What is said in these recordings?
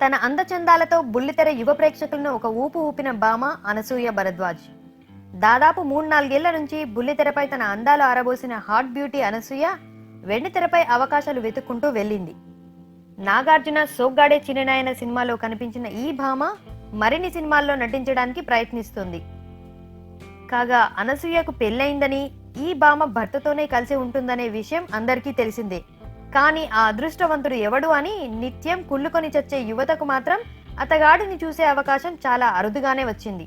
తన అందచందాలతో బుల్లితెర యువ ప్రేక్షకులను ఒక ఊపు ఊపిన భామ అనసూయ భరద్వాజ్. దాదాపు మూడు నాలుగేళ్ళ నుంచి బుల్లితెరపై తన అందాలు ఆరబోసిన హాట్ బ్యూటీ అనసూయ వెండితెరపై అవకాశాలు వెతుక్కుంటూ వెళ్ళింది. నాగార్జున సోగ్గాడే చిన్ననాయన సినిమాలో కనిపించిన ఈ భామ మరిన్ని సినిమాల్లో నటించడానికి ప్రయత్నిస్తుంది. కాగా అనసూయకు పెళ్ళయిందని ఈ భామ భర్తతోనే కలిసి ఉంటుందనే విషయం అందరికీ తెలిసిందే. కానీ ఆ అదృష్టవంతుడు ఎవడు అని నిత్యం కుళ్ళుకొని చచ్చే యువతకు మాత్రం అతగాడిని చూసే అవకాశం చాలా అరుదుగానే వచ్చింది.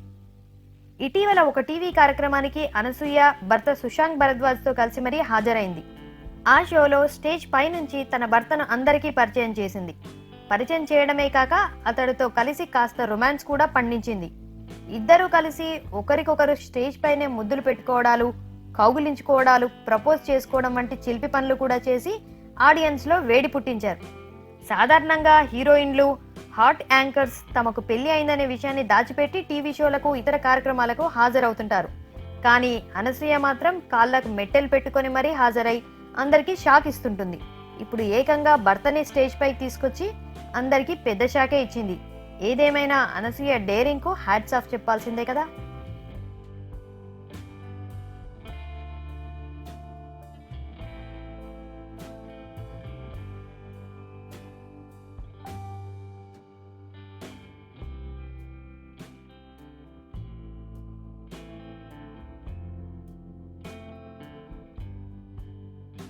ఇటీవల ఒక టీవీ కార్యక్రమానికి అనసూయ భర్త సుశాంక్ భరద్వాజ్తో కలిసి మరీ హాజరైంది. ఆ షోలో స్టేజ్ పై నుంచి తన భర్తను అందరికీ పరిచయం చేసింది. పరిచయం చేయడమే కాక అతడితో కలిసి కాస్త రొమాన్స్ కూడా పండించింది. ఇద్దరూ కలిసి ఒకరికొకరు స్టేజ్ పైనే ముద్దులు పెట్టుకోవడాలు కౌగులించుకోవడాలు ప్రపోజ్ చేసుకోవడం వంటి చిలిపి పనులు కూడా చేసి ఆడియన్స్లో వేడి పుట్టించారు. సాధారణంగా హీరోయిన్లు హాట్ యాంకర్స్ తమకు పెళ్ళి అయిందనే విషయాన్ని దాచిపెట్టి టీవీ షోలకు ఇతర కార్యక్రమాలకు హాజరవుతుంటారు. కానీ అనసూయ మాత్రం కాళ్ళకు మెట్టెలు పెట్టుకొని మరీ హాజరై అందరికీ షాక్ ఇస్తుంటుంది. ఇప్పుడు ఏకంగా భర్తని స్టేజ్ పై తీసుకొచ్చి అందరికీ పెద్ద షాకే ఇచ్చింది. ఏదేమైనా అనసూయ డేరింగ్కు హ్యాట్స్ ఆఫ్ చెప్పాల్సిందే కదా.